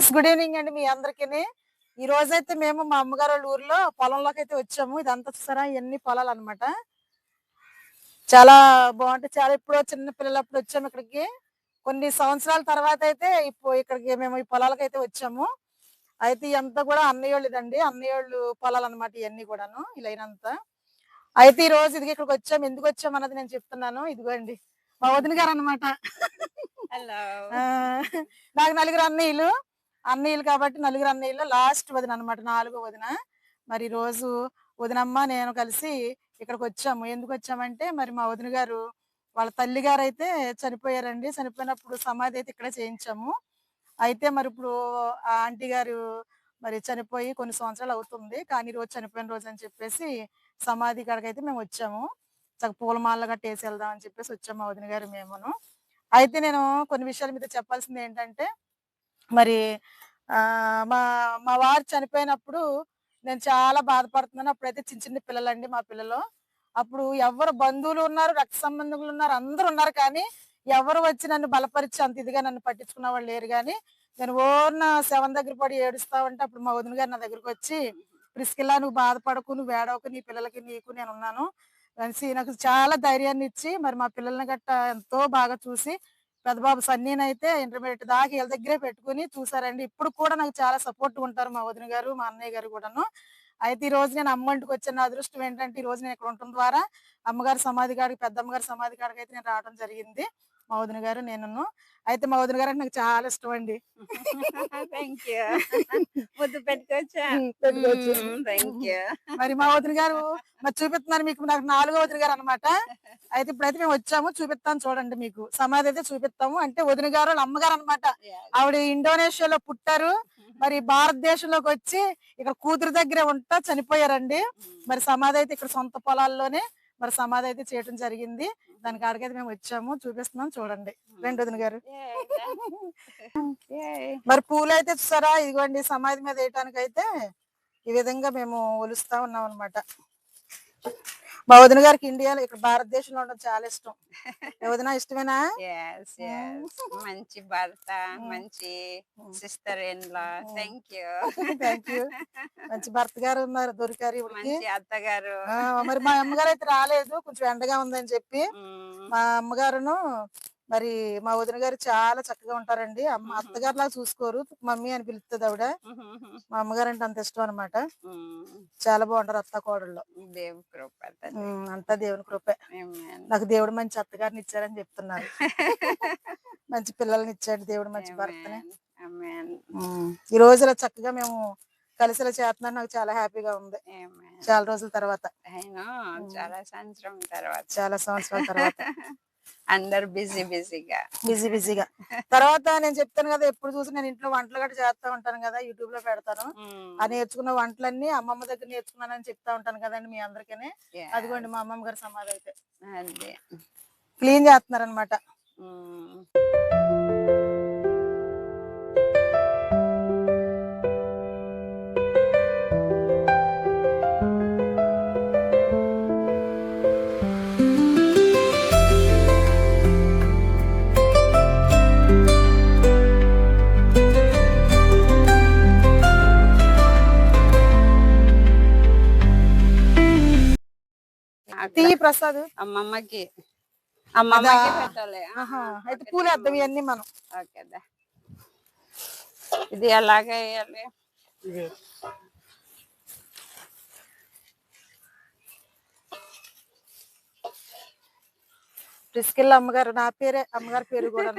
Friends good evening అండి మీ అందరికి ఈ రోజైతే మేము మా అమ్మగారు వాళ్ళ ఊర్లో పొలంలోకి అయితే వచ్చాము. ఇదంతా చూసారా? ఇవన్నీ పొలాలు అన్నమాట. చాలా బాగుంటాయి చాలా ఇప్పుడు చిన్న పిల్లలప్పుడు వచ్చాము ఇక్కడికి. కొన్ని సంవత్సరాల తర్వాత అయితే ఇప్పుడు ఇక్కడికి మేము ఈ పొలాలకు అయితే వచ్చాము. అయితే ఇదంతా కూడా అన్నయ్య వాళ్ళదండి అన్నయ్య వాళ్ళు పొలాలు అనమాట ఇవన్నీ కూడాను అంతా. అయితే ఈ రోజు ఇది ఇక్కడికి వచ్చాము. ఎందుకు వచ్చాము అన్నది నేను చెప్తున్నాను. ఇదిగోండి. మా వదిన గారు అనమాట నాకు నలుగురు అన్నయ్యలు. అన్నయ్యలు కాబట్టి నలుగురు అన్నయ్యలో లాస్ట్ వదిన అనమాట నాలుగో వదిన. మరి రోజు వదినమ్మ నేను కలిసి ఇక్కడికి వచ్చాము. ఎందుకు వచ్చామంటే మరి మా వదిన గారు వాళ్ళ తల్లి గారు అయితే చనిపోయారండి. చనిపోయినప్పుడు సమాధి అయితే ఇక్కడే చేయించాము. అయితే మరి ఇప్పుడు ఆ ఆంటీ గారు మరి చనిపోయి కొన్ని సంవత్సరాలు అవుతుంది. కానీ రోజు చనిపోయిన రోజు అని చెప్పేసి సమాధి కాడికైతే మేము వచ్చాము. చక్క పూలమాల గట్ట వేసి వెళ్దాం అని చెప్పేసి వచ్చాము మా వదిన గారు మేమును. అయితే నేను కొన్ని విషయాల మీద చెప్పాల్సింది ఏంటంటే మరి మా మా వారు చనిపోయినప్పుడు నేను చాలా బాధపడుతున్నాను. అప్పుడైతే చిన్న చిన్న పిల్లలండి మా పిల్లలు. అప్పుడు ఎవరు బంధువులు ఉన్నారు రక్త సంబంధులు ఉన్నారు అందరు ఉన్నారు కానీ ఎవరు వచ్చి నన్ను బలపరిచి అంత ఇదిగా నన్ను పట్టించుకున్న వాళ్ళు లేరు కానీ నేను ఓర్న శవం దగ్గర పడి ఏడుస్తా ఉంటే అప్పుడు మా వదిన గారు నా దగ్గరకు వచ్చి ప్రిస్కిల్లా నువ్వు బాధపడకు నువ్వు వేడవకు నీ పిల్లలకి నీకు నేను ఉన్నాను. అనేసి నాకు చాలా ధైర్యాన్ని ఇచ్చి మరి మా పిల్లల్ని గట్ట ఎంతో బాగా చూసి పెద్దబాబు సన్నీని అయితే ఇంటర్మీడియట్ దాకా వీళ్ళ దగ్గరే పెట్టుకుని చూసారండి. ఇప్పుడు కూడా నాకు చాలా సపోర్ట్ ఉంటారు మా వదిన గారు మా అన్నయ్య గారు కూడాను. అయితే ఈ రోజు నేను అమ్మంటికి వచ్చిన నా అదృష్టం ఏంటంటే ఈ రోజు నేను ఇక్కడ ఉండటం ద్వారా అమ్మగారి సమాధి కాడికి పెద్దమ్మగారి సమాధి కాడికి అయితే నేను రావడం జరిగింది. మా వదిన గారు నేను అయితే మా వదిన గారు అంటే నాకు చాలా ఇష్టం అండి మరి మా వదిన గారు మరి చూపిస్తున్నారు మీకు నాకు నాలుగో వదిన గారు అనమాట అయితే ఇప్పుడైతే మేము వచ్చాము చూపిస్తాను చూడండి మీకు. సమాధి అయితే చూపిస్తాము. అంటే వదిన గారు వాళ్ళ అమ్మగారు అనమాట ఆవిడ ఇండోనేషియాలో పుట్టారు. మరి భారతదేశంలోకి వచ్చి ఇక్కడ కూతురు దగ్గరే ఉంటా చనిపోయారండి. మరి సమాధి అయితే ఇక్కడ సొంత పొలాల్లోనే మరి సమాధి అయితే చేయడం జరిగింది. దానికి ఆడికైతే మేము వచ్చాము. చూపిస్తున్నాం. చూడండి. రెండు వదిన గారు. మరి పూలు అయితే చూసారా? ఇదిగోండి సమాధి మీద వేయటానికి అయితే ఈ విధంగా మేము ఒలుస్తా ఉన్నాం అన్నమాట మా వదిన గారికి ఇండియాలో ఇక్కడ భారతదేశంలో ఉండడం చాలా ఇష్టం. వదిన ఇష్టమేనా? మంచి భర్త మంచి సిస్టర్ లా థ్యాంక్ యూ థ్యాంక్ యూ మంచి భర్త గారు ఉన్నారు దొరికారు మంచి అత్తగారు. మరి మా అమ్మగారు అయితే రాలేదు కొంచెం ఎండగా ఉందని చెప్పి. మా అమ్మగారును మరి మా వదిన గారు చాలా చక్కగా ఉంటారండి. అమ్మ అత్తగారు లాగా చూసుకోరు. మమ్మీ అని పిలుస్తుంది ఆవిడ. మా అమ్మగారు అంటే అంత ఇష్టం అనమాట. చాలా బాగుంటారు అత్త కోడళ్ళు. దేవ్ కృప అంతా దేవుని కృపే. నాకు దేవుడు మంచి అత్తగారిని ఇచ్చారని చెప్తున్నారు. మంచి పిల్లల్ని ఇచ్చాడు దేవుడు మంచి భర్తని. ఈ రోజు ఇలా చక్కగా మేము కలిసి ఇలా చేస్తున్నాను నాకు చాలా హ్యాపీగా ఉంది. చాలా రోజుల తర్వాత. చాలా సంవత్సరం తర్వాత. చాలా సంవత్సరాల తర్వాత. అందరు బిజీ బిజీగా. బిజీ బిజీగా. తర్వాత నేను చెప్తాను కదా ఎప్పుడు చూసి నేను ఇంట్లో వంటలు గట్రా చేస్తా ఉంటాను కదా యూట్యూబ్లో పెడతాను ఆ నేర్చుకున్న వంటలన్నీ అమ్మమ్మ దగ్గర నేర్చుకున్నానని చెప్తా ఉంటాను కదండి మీ అందరికీ అదిగోండి మా అమ్మమ్మ గారి సమాధి అయితే. క్లీన్ చేస్తున్నారు అనమాట ప్రసాద్? అమ్మమ్మకి. అమ్మమ్మకి? పెట్టాలి. అయితే పూలు వేద్దాం ఇవన్నీ మనం. ఓకే. ఇది ఎలాగ వేయాలి? ప్రిస్కిల్ అమ్మగారు నా పేరే అమ్మగారి పేరు కూడా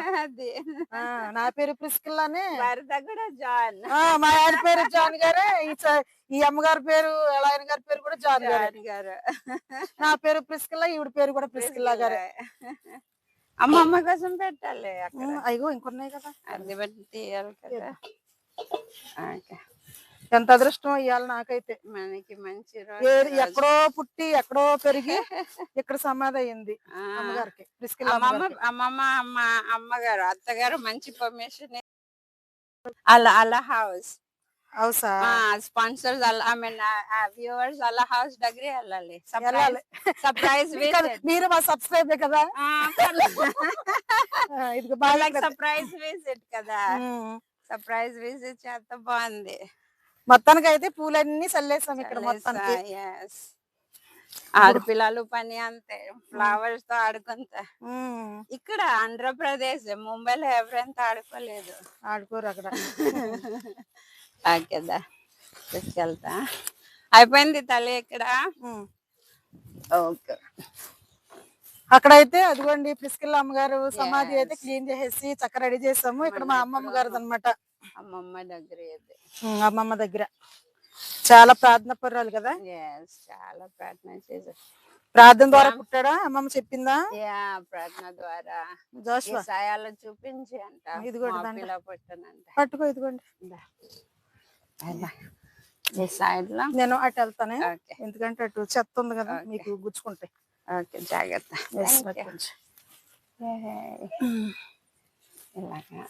నా పేరు ప్రిస్కిల్లానే. భర్త కూడా జాన్. ఆ, మా ఆయన పేరు జాన్ గారే. ఈ చ- ఈ అమ్మగారి పేరు వాళ్ళ ఆయన గారి పేరు కూడా జాన్ గారే. జాన్ గారు. నా పేరు ప్రిస్కిల్లా ఈవిడ పేరు కూడా ప్రిస్కిల్లా గారే. అమ్మమ్మ కోసం పెట్టాలి అక్కడ. ఉమ్, అయ్యో ఇంకొన్నాయి కదా. అది బట్టి తీయాలి కదా ఓకే ఎంత అదృష్టం ఇవాళ నాకైతే. మనకి మంచి ఎక్కడో పుట్టి ఎక్కడో పెరిగి ఇక్కడ సమాధి అయింది అమ్మగారికి అమ్మమ్మ అమ్మ అమ్మగారు అత్తగారు మంచి పర్మిషన్ అలా అలా హౌస్. అవుసా స్పాన్సర్స్ అలా ఐ మీన్ వ్యూవర్స్ అలా హౌస్ దగ్గర వెళ్ళాలి. సర్ప్రైజ్ మీరు మా సబ్స్క్రైబ్ కదా? బాగా సర్ప్రైజ్ విజిట్ కదా. సర్ప్రైజ్ విజిట్ చేస్తే బాగుంది. మొత్తానికి అయితే పూలన్నీ చల్లేసాం ఇక్కడ మొత్తానికి. ఆడపిల్లలు పని అంతే. ఫ్లవర్స్తో ఆడుకుంటా. ఉమ్, ఇక్కడ ఆంధ్రప్రదేశ్ ముంబైలో ఎవరెంత ఆడుకోలేదు. ఆడుకోరు అక్కడ. ఓకేదా తీసుకెళ్తా. అయిపోయింది తల్లి ఇక్కడ. ఓకే. అక్కడైతే అదిగోండి ప్రిస్కిల్ అమ్మగారు సమాధి అయితే క్లీన్ చేసేసి చక్క రెడీ చేసాము. ఇక్కడ మా అమ్మమ్మ గారిది అనమాట అమ్మమ్మ దగ్గర ఇది అమ్మమ్మ దగ్గర. చాలా ప్రార్థన పర్రాలు కదా? Yes, చాలా ప్రార్థన చేశారు. ప్రార్థన ద్వారా పుట్టాడా? అమ్మమ్మ చెప్పిందా? యా ప్రార్థన ద్వారా. జోష్వా. సాయాలు చూపించి అంట. దండ. పిల్ల పుట్టనంట పట్టుకో ఇదిగోండి. ఈ సైడ్లో నేను అటు వెళ్తానే. ఓకే. ఎందుకంటే అటు చెత్త ఉంది కదా మీకు గుచ్చుకుంటాయి ఓకే జాగ్రత్త. Yes, Thank you. పట్టుకోండి. Yay. ఇలాగా.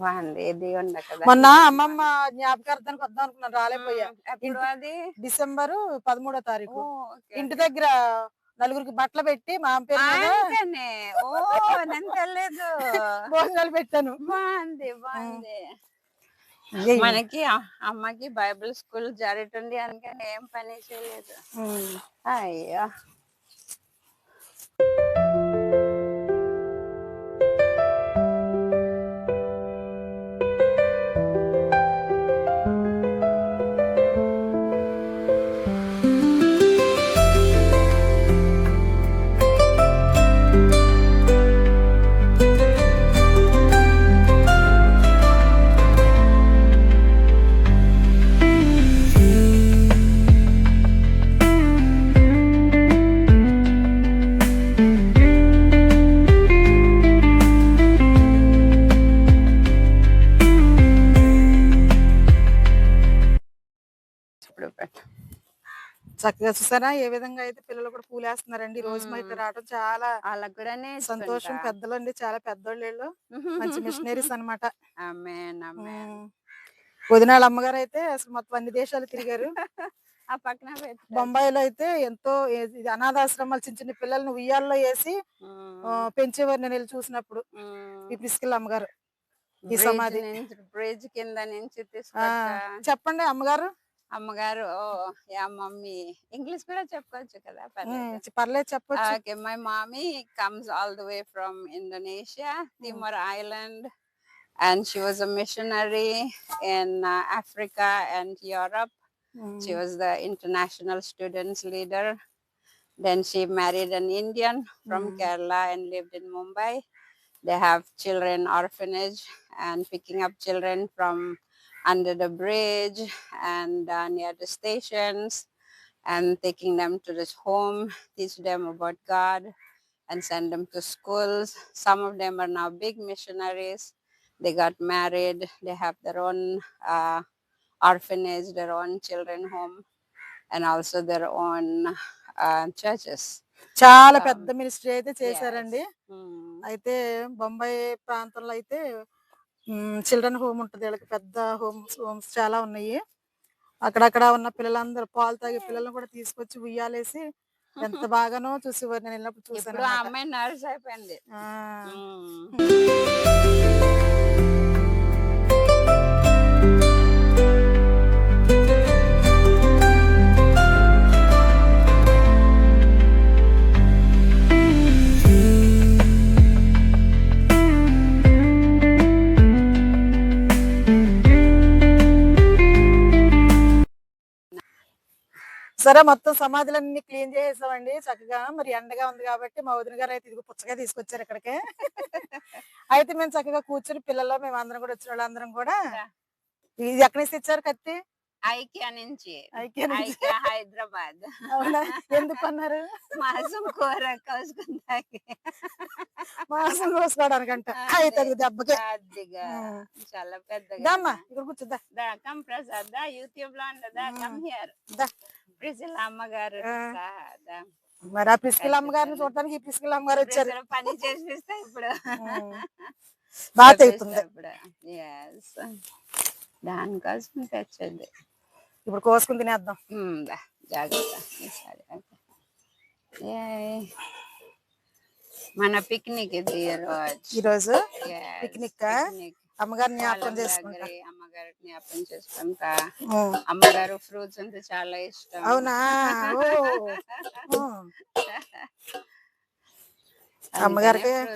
బాగుంది కదా. మొన్న అమ్మమ్మ జ్ఞాపకార్థానికి వద్దాం అనుకున్నాను రాలేపోయా ఎప్పుడు అది? డిసెంబర్ పదమూడో తారీఖు. ఇంటి దగ్గర నలుగురికి బట్టలు పెట్టి మా పేరు ఓ నేను తెలియదు భోజనాలు పెట్టాను. బాగుంది బాగుంది ఏయ్. మనకి అమ్మకి బైబిల్ స్కూల్ జరుగుతుంది అందుకని ఏం పని చేయలేదు. అయ్యో. చక్కగా చూసారా? ఏ విధంగా అయితే పిల్లలు కూడా పూలేస్తున్నారండి. ఈ రోజు మా ఇక్కడ రావడం చాలా వాళ్ళకు కూడా సంతోషం. పెద్దలు అండి చాలా పెద్దోళ్ళు. మంచి మిషనరీస్ అనమాట వదినాళ్ళ అమ్మగారు అయితే అసలు మొత్తం అన్ని దేశాలు తిరిగారు. ఆ పక్కన. బొంబాయిలో అయితే ఎంతో ఇది అనాథాశ్రమాలు చిన్న చిన్న పిల్లల్ని ఉయ్యాల్లో వేసి పెంచేవారు నేను వెళ్ళి చూసినప్పుడు. ఈ ప్రిస్కిల్ అమ్మగారు. ఈ సమాధి. బ్రిడ్జ్ కింద నుంచి చెప్పండి అమ్మగారు. అమ్మగారు ఓ యా మమ్మీ ఇంగ్లీష్ కూడా చెప్పుకోవచ్చు కదా ఉమ్, పర్లేదు చెప్పొచ్చు okay my mommy comes all the way from Indonesia Timor island and she was a missionary in uh, Africa and Europe. Um, She was the international students leader. Then she married an Indian from Mm. Kerala and lived in Mumbai. They have children orphanage and picking up children from under the bridge and uh, near the stations and taking them to this home, teach them about God and send them to schools. Some of them are now big missionaries. They got married. They have their own uh, orphanage, their own children home, and also their own uh, churches. చాలా um, పెద్ద ministry అయితే చేశారండి Mm. అయితే బొంబాయి ప్రాంతంలో అయితే children home ఉంటుంది వీళ్ళకి పెద్ద హోమ్స్ హోమ్స్ చాలా ఉన్నాయి. అక్కడక్కడ ఉన్న పిల్లలందరూ పాలు తాగే పిల్లల్ని కూడా తీసుకొచ్చి ఉయ్యాలేసి ఎంత బాగానో చూసేవారు. నేను వెళ్ళినప్పుడు చూసాను అమ్మాయి నర్స్ అయిపోయింది. సరే మొత్తం సమాధులన్నీ క్లీన్ చేసేసామండి. చక్కగా మరి ఎండగా ఉంది కాబట్టి మా వదిన గారు అయితే ఇదిగో పుచ్చగా తీసుకొచ్చారు ఇక్కడికి. అయితే మేము చక్కగా కూర్చుని పిల్లలు మేము అందరం కూడా వచ్చిన వాళ్ళందరం కూడా ఇది ఎక్కడి నుంచి తెచ్చారు కత్తి? ఐకియా నుంచి. ఐకియా హైదరాబాద్. అవునా? ఎందుకు అన్నారు మాసం కూర మాసం కోసుకోవడానికంట. అయితే అది దెబ్బకి. చాలా పెద్దగా. ఇక్కడ కూర్చుద్దా దా కమ్ ప్రసాద్ యూట్యూబ్లో ఉండదా కమ్ హియర్. దా. ప్రిసిల్ అమ్మగారు. మరి ఆ పిసికిల అమ్మగారిని చూడటానికి ఈ పిసికిల అమ్మగారు వచ్చారు. పని చేసిస్తే ఇప్పుడు. బాగా తెగుతుంది దానికోసం తెచ్చింది. ఇప్పుడు కోసుకుని తినేద్దాం. జాగ్రత్త. మన పిక్నిక్ ఇది ఈ రోజు. ఈ అమ్మగారి జ్ఞాపకం చేసుకుంటా. అమ్మగారి జ్ఞాపకం చేసుకుంటా. అమ్మగారు ఫ్రూట్స్ అంటే చాలా ఇష్టం. అవునా. అమ్మగారికి-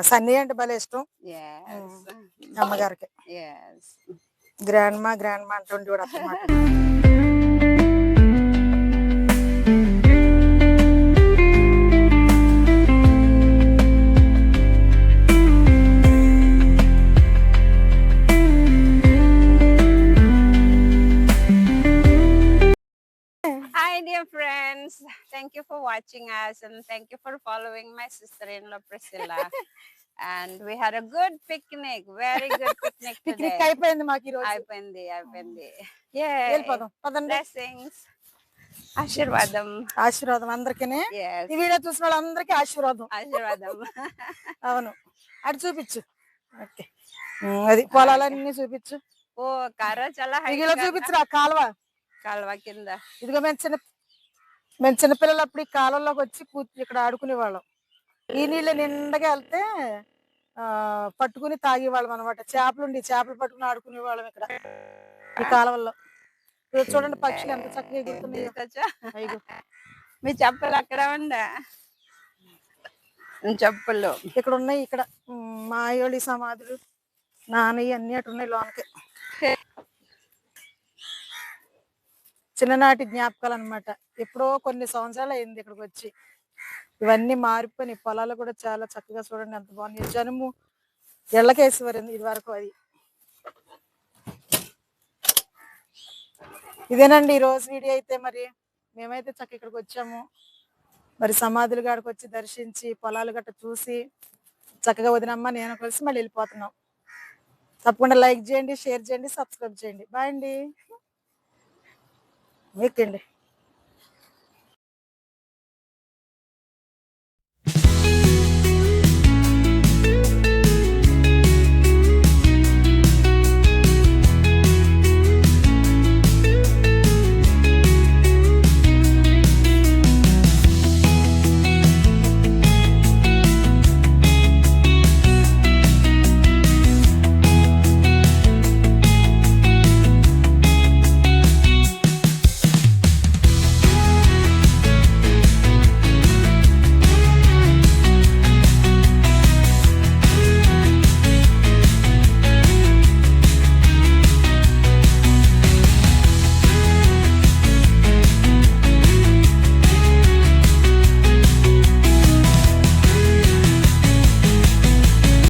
సన్నీ అంటే భలే ఇష్టం. అమ్మగారికి. గ్రాండ్ మా గ్రాండ్ మా అంటుండే కూడా dear friends. Thank you for watching us and thank you for following my sister-in-law Priscilla. and we had a good picnic, very good picnic today. అయిపోయింది మాకు ఈ రోజు అయిపోయింది అయిపోయింది Yay. వెళ్ళిపోదాం పదండి Blessings. ఆశీర్వాదం ఆశీర్వాదం అందరికీ Yes. ఈ వీడియో చూసిన వాళ్ళందరికీ ఆశీర్వాదం ఆశీర్వాదం అవును అటు చూపించు ఓకే అది పొలాలన్నీ చూపించు ఓ కర్ర చాలా చూపించు ఆ కాలువ కాలువ కింద ఇదిగో మేము చిన్న మేము చిన్నపిల్లలు అప్పుడు ఈ కాలువలోకి వచ్చి ఇక్కడ ఆడుకునే వాళ్ళం. ఈ నీళ్ళు నిండగా వెళ్తే ఆ పట్టుకుని తాగేవాళ్ళం అనమాట చేపలు ఉండి చేపలు పట్టుకుని ఆడుకునే వాళ్ళం ఇక్కడ ఈ కాలువల్లో చూడండి పక్షులు ఎంత చక్కగా ఎగురుతున్నాయో. మీ చెప్పులు అక్కడ ఉందా? చెప్పులు. ఇక్కడ. ఉన్నాయి ఇక్కడ మాయోళి సమాధులు నానయ్య అన్ని అటు ఉన్నాయి లోనకి చిన్ననాటి జ్ఞాపకాలు అన్నమాట ఎప్పుడో కొన్ని సంవత్సరాలు అయింది ఇక్కడికి వచ్చి ఇవన్నీ మారిపోయి పొలాలు కూడా చాలా చక్కగా చూడండి ఎంత బాగుంది జనుము ఎళ్ళకేసేవారు ఇది వరకు అది. ఇదేనండి ఈ రోజు వీడియో అయితే మరి. మేమైతే చక్క ఇక్కడికి వచ్చాము మరి సమాధులు కాడికి వచ్చి దర్శించి పొలాలు గట్ట చూసి చక్కగా వదినమ్మ నేను కలిసి మళ్ళీ వెళ్ళిపోతున్నాం. తప్పకుండా లైక్ చేయండి షేర్ చేయండి సబ్స్క్రైబ్ చేయండి. బాయ్ అండి. ఎక్కండి